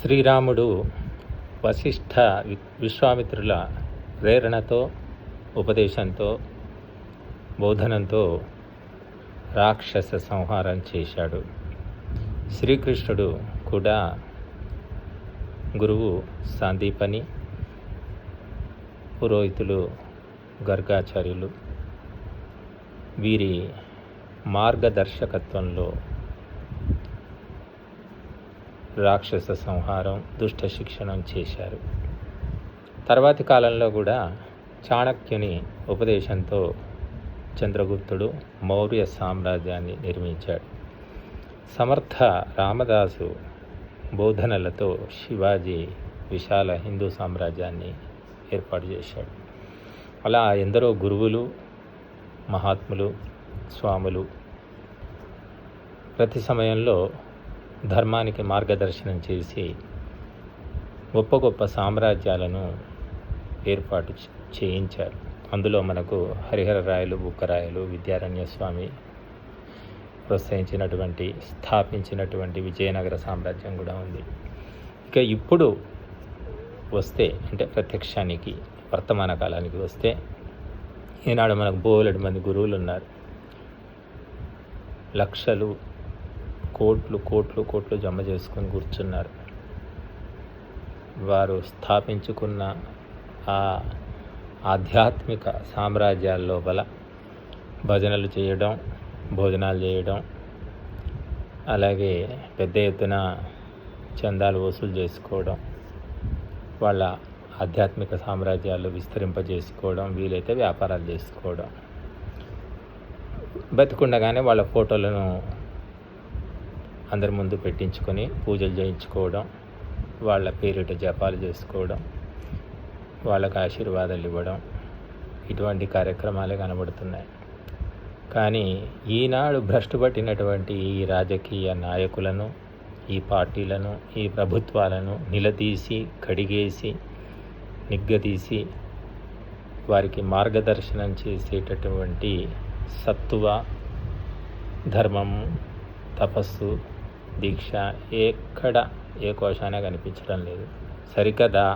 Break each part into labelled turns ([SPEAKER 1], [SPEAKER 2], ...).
[SPEAKER 1] శ్రీరాముడు వశిష్ఠ వి- విశ్వామిత్రుల ప్రేరణతో ఉపదేశంతో బోధనంతో రాక్షస సంహారం చేశాడు. శ్రీకృష్ణుడు కూడా గురువు సాందీపని పురోహితులు గర్గాచార్యులు వీరి మార్గదర్శకత్వంలో రాక్షస సంహారం దుష్ట శిక్షణం చేశారు. తర్వాతి కాలంలో కూడా చాణక్యుని ఉపదేశంతో చంద్రగుప్తుడు మౌర్య సామ్రాజ్యాన్ని నిర్మించాడు. సమర్థ రామదాసు బోధనలతో శివాజీ విశాల హిందూ సామ్రాజ్యాన్ని ఏర్పాటు చేశాడు. అలా ఎందరో గురువులు మహాత్ములు స్వాములు ప్రతి సమయంలో ధర్మానికి మార్గదర్శనం చేసి గొప్ప గొప్ప సామ్రాజ్యాలను ఏర్పాటు చేయించారు. అందులో మనకు హరిహర రాయలు బుక్కరాయలు విద్యారణ్య స్వామి ప్రోత్సహించినటువంటి స్థాపించినటువంటి విజయనగర సామ్రాజ్యం కూడా ఉంది. ఇక ఇప్పుడు వస్తే అంటే ప్రత్యక్షానికి వర్తమాన కాలానికి వస్తే ఈనాడు మనకు బోలెడు మంది గురువులు ఉన్నారు లక్షలు కోట్లు కోట్లు కోట్లు జమ చేసుకొని కూర్చున్నారు. వారు స్థాపించుకున్న ఆ ఆధ్యాత్మిక సామ్రాజ్యాల లోపల భజనలు చేయడం భోజనాలు చేయడం అలాగే పెద్ద ఎత్తున చందాలు వసూలు చేసుకోవడం వాళ్ళ ఆధ్యాత్మిక సామ్రాజ్యాలు విస్తరింపజేసుకోవడం వీలైతే వ్యాపారాలు చేసుకోవడం. బతికుండగానే వాళ్ళ ఫోటోలను అందరి ముందు పెట్టించుకొని పూజలు చేయించుకోవడం వాళ్ళ పేరిట జపాలు చేసుకోవడం వాళ్ళకు ఆశీర్వాదాలు ఇవ్వడం ఇటువంటి కార్యక్రమాలే కనబడుతున్నాయి. కానీ ఈనాడు భ్రష్టు పట్టినటువంటి ఈ రాజకీయ నాయకులను ఈ పార్టీలను ఈ ప్రభుత్వాలను నిలదీసి కడిగేసి నిగ్గదీసి వారికి మార్గదర్శనం చేసేటటువంటి సత్తువ ధర్మము తపస్సు దీక్ష ఎక్కడ ఏ కోశాన కనిపించడం లేదు. సరికదా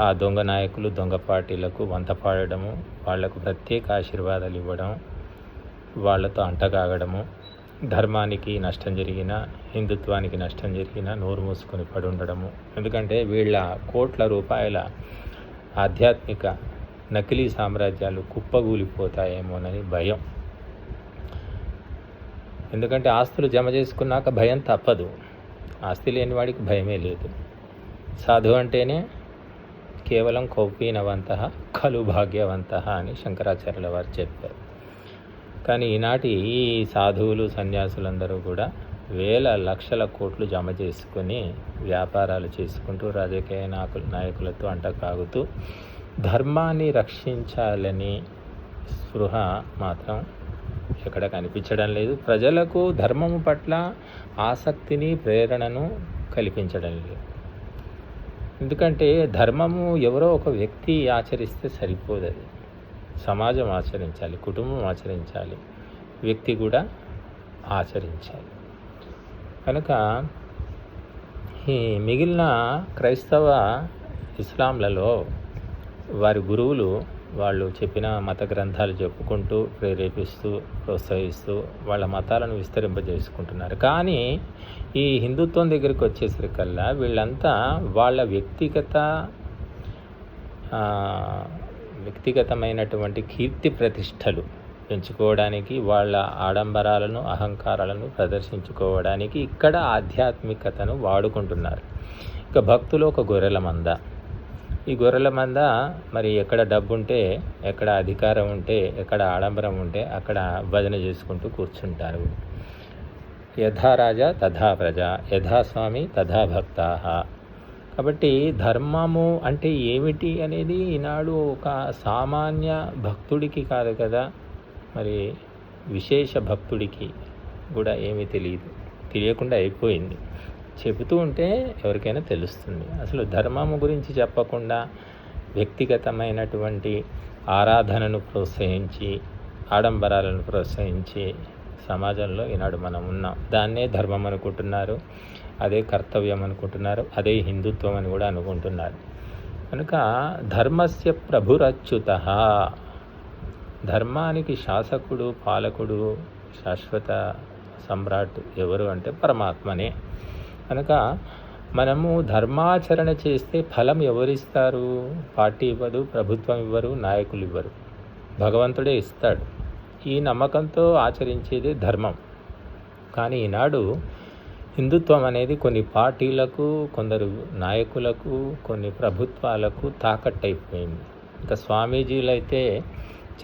[SPEAKER 1] ఆ దొంగ నాయకులు దొంగ పార్టీలకు వంత పాడడము వాళ్ళకు ప్రత్యేక ఆశీర్వాదాలు ఇవ్వడం వాళ్ళతో అంటగాగడము ధర్మానికి నష్టం జరిగిన హిందుత్వానికి నష్టం జరిగిన నోరు మూసుకొని పడి ఉండడము ఎందుకంటే వీళ్ళ కోట్ల రూపాయల ఆధ్యాత్మిక నకిలీ సామ్రాజ్యాలు కుప్పగూలిపోతాయేమోనని భయం. ఎందుకంటే ఆస్తులు జమ చేసుకున్నాక భయం తప్పదు. ఆస్తి లేని వాడికి భయమే లేదు. సాధు అంటేనే కేవలం కౌపీనవంత కలు భాగ్యవంత అని శంకరాచార్యుల వారు చెప్పారు. కానీ ఈనాటి ఈ సాధువులు సన్యాసులందరూ కూడా వేల లక్షల కోట్లు జమ చేసుకొని వ్యాపారాలు చేసుకుంటూ రాజకీయ నాయకుల నాయకులతో అంటకాగుతూ ధర్మాన్ని రక్షించాలని స్పృహ మాత్రం ఎక్కడ కనిపించడం లేదు. ప్రజలకు ధర్మము పట్ల ఆసక్తిని ప్రేరణను కల్పించడం లేదు. ఎందుకంటే ధర్మము ఎవరో ఒక వ్యక్తి ఆచరిస్తే సరిపోదు అది సమాజం ఆచరించాలి కుటుంబం ఆచరించాలి వ్యక్తి కూడా ఆచరించాలి. కనుక ఈ మిగిలిన క్రైస్తవ ఇస్లాంలలో వారి గురువులు వాళ్ళు చెప్పిన మత గ్రంథాలు చెప్పుకుంటూ ప్రేరేపిస్తూ ప్రోత్సహిస్తూ వాళ్ళ మతాలను విస్తరింపజేసుకుంటున్నారు. కానీ ఈ హిందుత్వం దగ్గరికి వచ్చేసరికల్లా వీళ్ళంతా వాళ్ళ వ్యక్తిగత వ్యక్తిగతమైనటువంటి కీర్తి ప్రతిష్టలు పెంచుకోవడానికి వాళ్ళ ఆడంబరాలను అహంకారాలను ప్రదర్శించుకోవడానికి ఇక్కడ ఆధ్యాత్మికతను వాడుకుంటున్నారు. ఇక భక్తులు ఒక గొర్రెల మంద. ఈ గొర్రెల మంద మరి ఎక్కడ డబ్బు ఉంటే ఎక్కడ అధికారం ఉంటే ఎక్కడ ఆడంబరం ఉంటే అక్కడ భజన చేసుకుంటూ కూర్చుంటారు. యథారాజా తథా ప్రజ యథాస్వామి తథా భక్తా. కాబట్టి ధర్మము అంటే ఏమిటి అనేది ఈనాడు ఒక సామాన్య భక్తుడికి కాదు కదా మరి విశేష భక్తుడికి కూడా ఏమీ తెలియదు. తెలియకుండా అయిపోయింది. చెబుతూ ఉంటే ఎవరికైనా తెలుస్తుంది. అసలు ధర్మము గురించి చెప్పకుండా వ్యక్తిగతమైనటువంటి ఆరాధనను ప్రోత్సహించి ఆడంబరాలను ప్రోత్సహించి సమాజంలో ఈనాడు మనం ఉన్నాం. దాన్నే ధర్మం అనుకుంటున్నారు అదే కర్తవ్యం అనుకుంటున్నారు అదే హిందుత్వం అని కూడా అనుకుంటున్నారు. కనుక ధర్మస్య ప్రభురచ్యుత. ధర్మానికి శాసకుడు పాలకుడు శాశ్వత సమ్రాట్ ఎవరు అంటే పరమాత్మనే. కనుక మనము ధర్మాచరణ చేస్తే ఫలం ఎవరిస్తారు? పార్టీ ఇవ్వదు ప్రభుత్వం ఇవ్వరు నాయకులు ఇవ్వరు. భగవంతుడే ఇస్తాడు. ఈ నమ్మకంతో ఆచరించేది ధర్మం. కానీ ఈనాడు హిందుత్వం అనేది కొన్ని పార్టీలకు కొందరు నాయకులకు కొన్ని ప్రభుత్వాలకు తాకట్టయిపోయింది ఇంకా స్వామీజీలు అయితే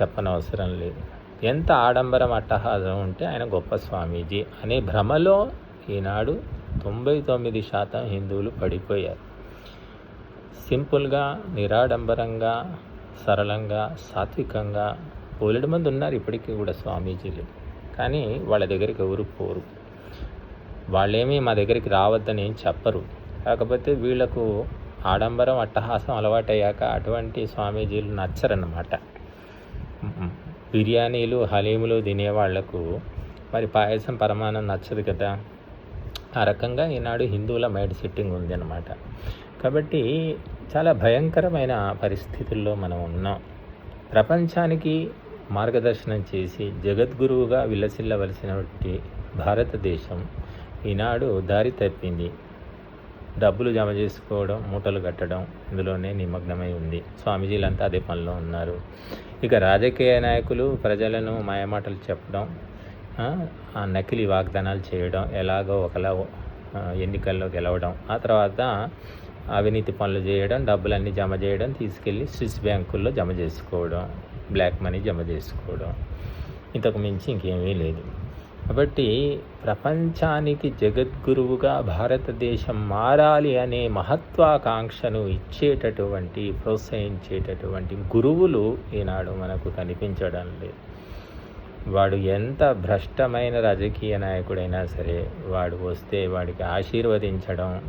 [SPEAKER 1] చెప్పనవసరం లేదు. ఎంత ఆడంబరం అట్టహాసం ఉంటే ఆయన గొప్ప స్వామీజీ అనే భ్రమలో ఈనాడు తొంభై తొమ్మిది శాతం హిందువులు పడిపోయారు. సింపుల్గా నిరాడంబరంగా సరళంగా సాత్వికంగా పోలేడు మంది ఉన్నారు ఇప్పటికీ కూడా స్వామీజీలు. కానీ వాళ్ళ దగ్గరికి ఎవరు పోరు. వాళ్ళేమీ మా దగ్గరికి రావద్దని ఏం చెప్పరు. కాకపోతే వీళ్ళకు ఆడంబరం అట్టహాసం అలవాటయ్యాక అటువంటి స్వామీజీలు నచ్చరన్నమాట. బిర్యానీలు హలీములు తినే వాళ్ళకు మరి పాయసం పరమానం నచ్చదు కదా. ఆ రకంగా ఈనాడు హిందువుల మైండ్ సెట్టింగ్ ఉంది అనమాట కాబట్టి చాలా భయంకరమైన పరిస్థితుల్లో మనం ఉన్నాం. ప్రపంచానికి మార్గదర్శనం చేసి జగద్గురువుగా విలసిల్లవలసినటువంటి భారతదేశం ఈనాడు దారి తప్పింది. డబ్బులు జమ చేసుకోవడం మూటలు కట్టడం ఇందులోనే నిమగ్నమై ఉంది. స్వామీజీలంతా అదే పనిలో ఉన్నారు. ఇక రాజకీయ నాయకులు ప్రజలను మాయమాటలు చెప్పడం నకిలీ వాగ్దానాలు చేయడం ఎలాగో ఒకలా ఎన్నికల్లో గెలవడం ఆ తర్వాత అవినీతి పనులు చేయడం డబ్బులన్నీ జమ చేయడం తీసుకెళ్ళి స్విస్ బ్యాంకుల్లో జమ చేసుకోవడం బ్లాక్ మనీ జమ చేసుకోవడం. ఇంతకు మించి ఇంకేమీ లేదు. కాబట్టి ప్రపంచానికి జగద్గురువుగా భారతదేశం మారాలి అనే మహత్వాకాంక్షను ఇచ్చేటటువంటి ప్రోత్సహించేటటువంటి గురువులు ఈనాడు మనకు కనిపించడం లేదు. వాడు ఎంత భ్రష్టమైన రాజకీయ నాయకుడైనా సరే వాడు వస్తే వాడికి ఆశీర్వదించడం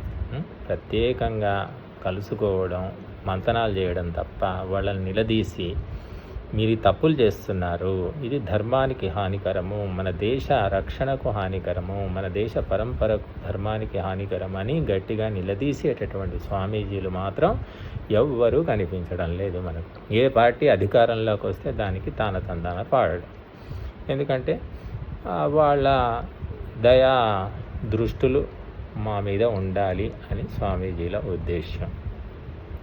[SPEAKER 1] ప్రత్యేకంగా కలుసుకోవడం మంతనాలు చేయడం తప్ప వాళ్ళని నిలదీసి మీరు తప్పులు చేస్తున్నారు. ఇది ధర్మానికి హానికరము మన దేశ రక్షణకు హానికరము మన దేశ పరంపరకు ధర్మానికి హానికరం అని గట్టిగా నిలదీసేటటువంటి స్వామీజీలు మాత్రం ఎవ్వరూ కనిపించడం లేదు మనకు. ఏ పార్టీ అధికారంలోకి వస్తే దానికి తాన తందాన పాడడం. ఎందుకంటే వాళ్ళ దయా దృష్టులు మా మీద ఉండాలి అని స్వామీజీల ఉద్దేశం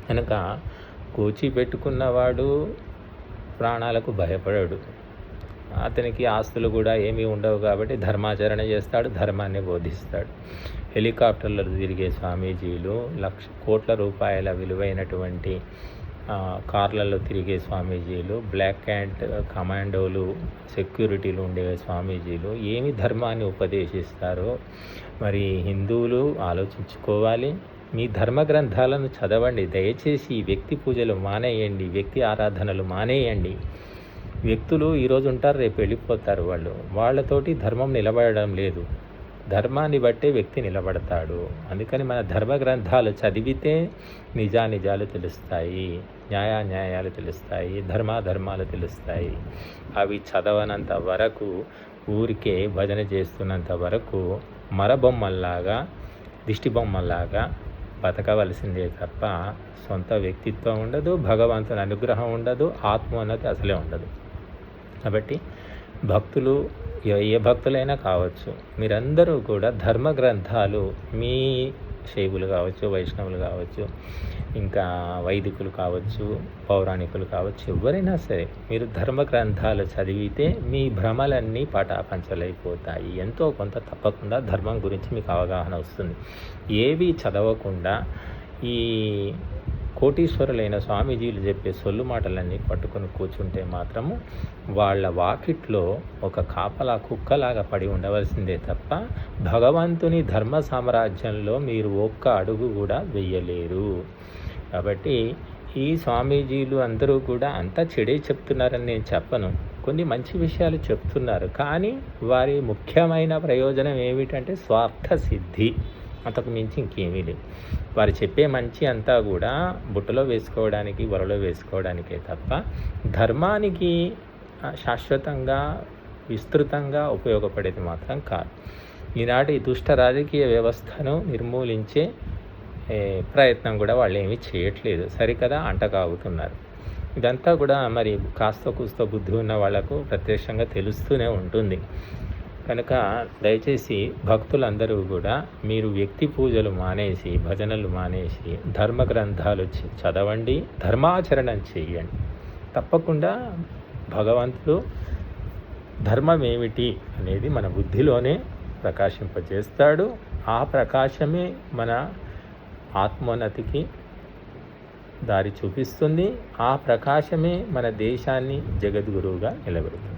[SPEAKER 1] కనుక కూచి పెట్టుకున్నవాడు ప్రాణాలకు భయపడడు. అతనికి ఆస్తులు కూడా ఏమీ ఉండవు కాబట్టి ధర్మాచరణ చేస్తాడు ధర్మాన్ని బోధిస్తాడు. హెలికాప్టర్లు తిరిగే స్వామీజీలు లక్ష కోట్ల రూపాయల విలువైనటువంటి కార్లలో తిరిగే స్వామీజీలు బ్లాక్ క్యాంట్ కమాండోలు సెక్యూరిటీలు ఉండే స్వామీజీలు ఏమి ధర్మాన్ని ఉపదేశిస్తారో మరి హిందువులు ఆలోచించుకోవాలి. మీ ధర్మ గ్రంథాలను చదవండి. దయచేసి వ్యక్తి పూజలు మానేయండి. వ్యక్తి ఆరాధనలు మానేయండి. వ్యక్తులు ఈరోజు ఉంటారు రేపు వెళ్ళిపోతారు వాళ్ళు. వాళ్ళతోటి ధర్మం నిలబడడం లేదు. ధర్మాన్ని బట్టే వ్యక్తి నిలబడతాడు. అందుకని మన ధర్మ గ్రంథాలు చదివితే నిజానిజాలు తెలుస్తాయి న్యాయాన్యాయాలు తెలుస్తాయి ధర్మాధర్మాలు తెలుస్తాయి. అవి చదవనంత వరకు ఊరికే భజన చేస్తున్నంత వరకు మరబొమ్మల్లాగా దిష్టి బొమ్మల్లాగా బతకవలసిందే తప్ప సొంత వ్యక్తిత్వం ఉండదు భగవంతుని అనుగ్రహం ఉండదు ఆత్మ అన్నది అసలే ఉండదు. కాబట్టి భక్తులు ఏ భక్తులైనా కావచ్చు. మీరందరూ కూడా ధర్మ గ్రంథాలు మీ శైవులు కావచ్చు వైష్ణవులు కావచ్చు ఇంకా వైదికులు కావచ్చు పౌరాణికులు కావచ్చు ఎవరైనా సరే మీరు ధర్మ గ్రంథాలు చదివితే మీ భ్రమలన్నీ పటాపంచలైపోతాయి. ఎంతో కొంత తప్పకుండా ధర్మం గురించి మీకు అవగాహన వస్తుంది. ఏవి చదవకుండా ఈ కోటీశ్వరులైన స్వామీజీలు చెప్పే సొల్లు మాటలన్నీ పట్టుకొని కూర్చుంటే మాత్రము వాళ్ళ వాకిట్లో ఒక కాపలా కుక్కలాగా పడి ఉండవలసిందే తప్ప భగవంతుని ధర్మ సామ్రాజ్యంలో మీరు ఒక్క అడుగు కూడా వెయ్యలేరు కాబట్టి ఈ స్వామీజీలు అందరూ కూడా అంతా చెడే చెప్తున్నారని నేను చెప్పను. కొన్ని మంచి విషయాలు చెప్తున్నారు. కానీ వారి ముఖ్యమైన ప్రయోజనం ఏమిటంటే స్వార్థ సిద్ధి అంతకు మించి ఇంకేమీ లేదు వారు చెప్పే మంచి అంతా కూడా బుట్టలో వేసుకోవడానికి వరలో వేసుకోవడానికే తప్ప ధర్మానికి శాశ్వతంగా విస్తృతంగా ఉపయోగపడేది మాత్రం కాదు. ఈనాటి దుష్ట రాజకీయ వ్యవస్థను నిర్మూలించే ప్రయత్నం కూడా వాళ్ళు ఏమీ చేయట్లేదు. సరికదా? అంటకాగుతున్నారు ఇదంతా కూడా మరి కాస్త కూస్త బుద్ధి ఉన్న వాళ్ళకు ప్రత్యక్షంగా తెలుస్తూనే ఉంటుంది. కనుక దయచేసి భక్తులందరూ కూడా మీరు వ్యక్తి పూజలు మానేసి భజనలు మానేసి ధర్మ గ్రంథాలు చ- చదవండి ధర్మాచరణం చేయండి. తప్పకుండా భగవంతుడు ధర్మం ఏమిటి అనేది మన బుద్ధిలోనే ప్రకాశింపజేస్తాడు. ఆ ప్రకాశమే మన ఆత్మోన్నతికి దారి చూపిస్తుంది. ఆ ప్రకాశమే మన దేశాన్ని జగద్గురువుగా నిలబెడుతుంది.